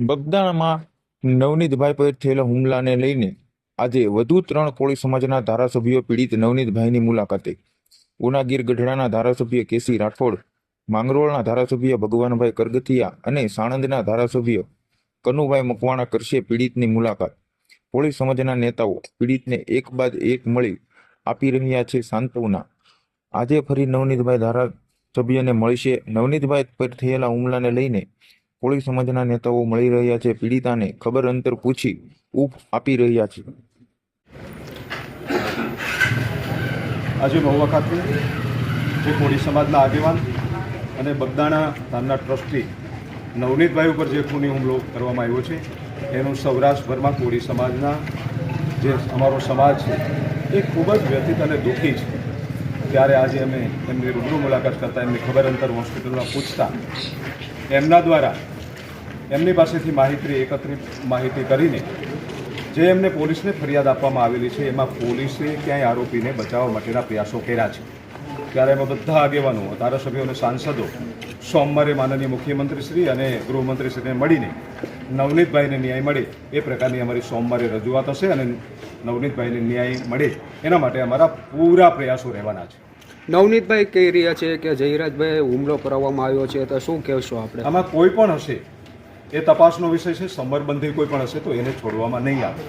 બગદાણામાં નવનીતભાઈ પર થયેલા હુમલાને લઈને આજે વધુ ત્રણ કોળી સમાજના ધારાસભ્યો પીડિત નવનીતભાઈની મુલાકાતે. ઉનાગીર ગઢડાના ધારાસભ્ય કેસી રાઠોડ, માંગરોળના ધારાસભ્ય ભગવાનભાઈ કરગથિયા અને સાણંદના ધારાસભ્ય કનુભાઈ મકવાણા કરશે પીડિતની મુલાકાત. કોળી સમાજના નેતાઓ પીડિતને એક બાદ એક મળી આપી રહ્યા છે સાંત્વના. આજે ફરી નવનીતભાઈ ધારાસભ્યને મળશે. નવનીતભાઈ પર થયેલા હુમલાને લઈને કોળી સમાજના નેતાઓ મળી રહ્યા છે, પીડિતાને ખબર અંતર પૂછી ઉપ આપી રહ્યા છે. આજે મહુવા ખાતે જે કોળી સમાજના આગેવાન અને બગદાણા ધામના ટ્રસ્ટી નવનીતભાઈ ઉપર જે ખૂની હુમલો કરવામાં આવ્યો છે, એનું સૌરાષ્ટ્રભરમાં કોળી સમાજના જે અમારો સમાજ છે, એ ખૂબ જ વ્યથિત અને દુઃખી છે. ત્યારે આજે અમે એમની રૂબરૂ મુલાકાત કરતાં એમની ખબર અંતર હોસ્પિટલમાં પૂછતા એમના દ્વારા એમની પાસેથી માહિતી એકત્રિત માહિતી કરીને જે એમને પોલીસને ફરિયાદ આપવામાં આવેલી છે એમાં પોલીસે ક્યાંય આરોપીને બચાવવા માટેના પ્રયાસો કર્યા છે. ત્યારે એમાં બધા આગેવાનો ધારાસભ્યો અને સાંસદો સોમવારે માનનીય મુખ્યમંત્રીશ્રી અને ગૃહમંત્રીશ્રીને મળીને નવનીતભાઈને ન્યાય મળે એ પ્રકારની અમારી સોમવારે રજૂઆત હશે અને નવનીતભાઈને ન્યાય મળે એના માટે અમારા પૂરા પ્રયાસો રહેવાના છે. નવનીતભાઈ કહી રહ્યા છે કે જયરાજભાઈ હુમલો કરવામાં આવ્યો છે તો શું કહેશો આપણે? આમાં કોઈ પણ હશે એ તપાસનો વિષય છે સમરબંધી કોઈ પણ હશે તો એને છોડવામાં નહીં આવે.